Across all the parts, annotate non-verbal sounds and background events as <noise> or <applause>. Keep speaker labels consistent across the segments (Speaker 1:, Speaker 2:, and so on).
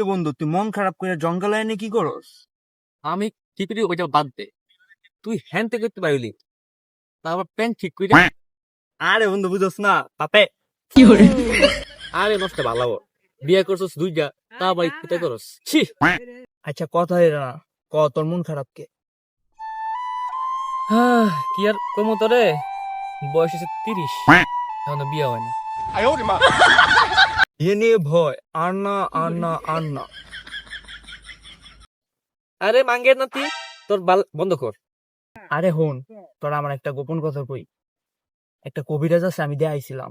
Speaker 1: মন খারাপ করে জঙ্গলে এনে কি করস?
Speaker 2: আমি টিপিটি ওইটা বাদ দে। তুই হ্যান থেকে করতে পারলি। তারপর প্যান্ট ঠিক করে
Speaker 1: আরে বন্ধু বুঝোস না পাপে কি করে
Speaker 2: আরে নষ্ট ভালো বিয়ে করছস দুইটা তা ভাই কিতা করস। ছি।
Speaker 1: আচ্ছা কথা এর না ক তোর মন খারাপ কে
Speaker 2: হ্যাঁ, কি আর কমো তোরে? বয়স হচ্ছে তিরিশ। এখনও বিয়ে হয় না। <laughs>
Speaker 1: এ নিয়ে ভয় আর না আর না আর না
Speaker 2: আরে মাঙ্গের নাতি তোর বাল বন্ধ কর
Speaker 1: আরে হন তোর আমার একটা গোপন কথা কই একটা কবিরাজ আছে আমি দেখাইছিলাম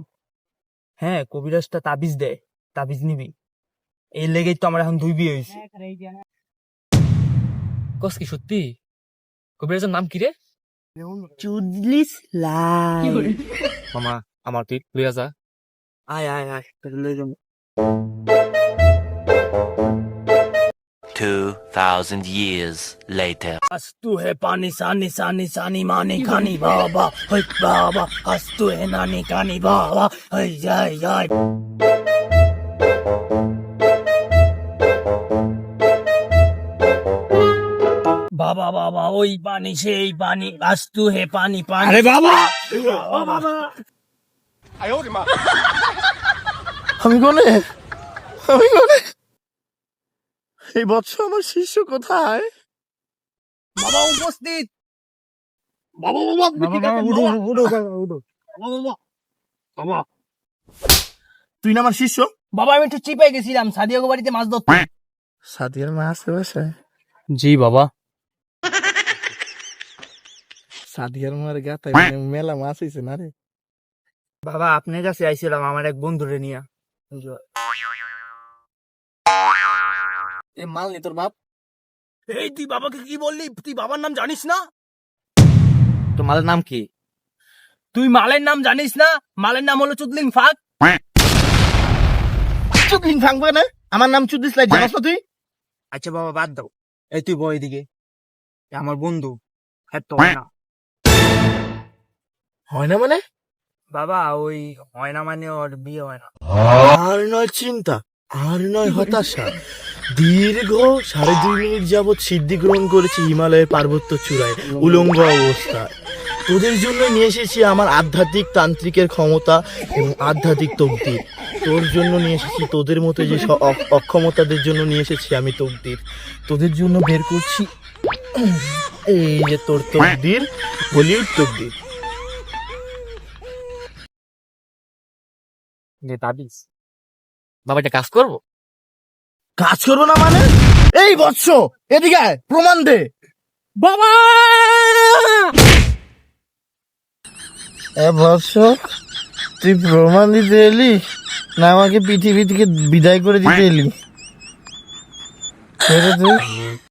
Speaker 1: হ্যাঁ কবিরাজটা তাবিজ দেয় তাবিজ নিবি এই লেগেই তো আমার এখন দুই বিয়ে হয়েছে
Speaker 2: কস কি সত্যি কবিরাজের নাম কি রে
Speaker 1: চুদলিস লাই
Speaker 2: মামা আমার তুই লইয়া যা
Speaker 1: আয় আয় আয় তোর লই যাবো
Speaker 3: 2,000 years later.
Speaker 1: अस्तु है पानी सानी सानी सानी मानी खानी बाबा है बाबा अस्तु है नानी कानी बाबा है जय जय বাবা বাবা ওই পানি সেই পানি আস্তু হে পানি পানি আরে বাবা বাবা
Speaker 4: আমি কোনে? আমি কোনে? এই বৎস আমার শিষ্য কোথায়?
Speaker 1: বাবা উপস্থিত।
Speaker 4: বাবা বাবা
Speaker 1: বাবা
Speaker 4: তুই না আমার শিষ্য?
Speaker 1: বাবা আমি একটু চিপাই গেছিলাম। সাদিয়াগো বাড়িতে মাছ ধরতে।
Speaker 4: সাদিয়ার মা আছে বাসায়
Speaker 2: জি বাবা।
Speaker 4: সাদিয়ার মার গাতায় মেলা মাছ হয়েছে না রে?
Speaker 1: বাবা আপনার কাছে আইছিলাম আমার এক বন্ধুরে নিয়ে।
Speaker 2: এ মাল নি তোর বাপ।
Speaker 1: এই তুই বাবাকে কি বললি? তুই বাবার নাম জানিস না?
Speaker 2: তোর মালের নাম কি?
Speaker 1: তুই মালের নাম জানিস না? মালের নাম হলো চুদলিং ফাঁক
Speaker 4: চুদলিং ভাঙবে না আমার নাম চুদিস লাই জানাস না তুই?
Speaker 1: আচ্ছা বাবা বাদ দাও। এই তুই বই দিকে আমার বন্ধু। হ্যাঁ তো হয় না।
Speaker 4: হয় না মানে?
Speaker 1: বাবা, ওই হয় না মানে ওর বিয়ে হয় না।
Speaker 4: আর নয় চিন্তা, আর নয় হতাশা। দীর্ঘ সাড়ে দুই মিনিট যাবৎ সিদ্ধি গ্রহণ করেছি হিমালয়ের পার্বত্য চূড়ায়, উলঙ্গ অবস্থায়। তোদের জন্য নিয়ে এসেছি আমার আধ্যাত্মিক তান্ত্রিকের ক্ষমতা এবং আধ্যাত্মিক তকদির। তোর জন্য নিয়ে এসেছি তোদের মতো যে অক্ষমতাদের জন্য নিয়ে এসেছি আমি তকদির। তোদের জন্য বের করছি এই যে তোর তকদির বলিউড তকদির।
Speaker 2: তাবিজ। বাবা এটা কাজ করব?
Speaker 4: কাজ করব না মানে? এই বৎস এদিকে আয়, প্রমাণ দে।
Speaker 2: বাবা!
Speaker 4: এ বৎস তুই প্রমাণ দিতে এলি? না আমাকে পৃথিবী থেকে বিদায় করে দিতে এলি? তুই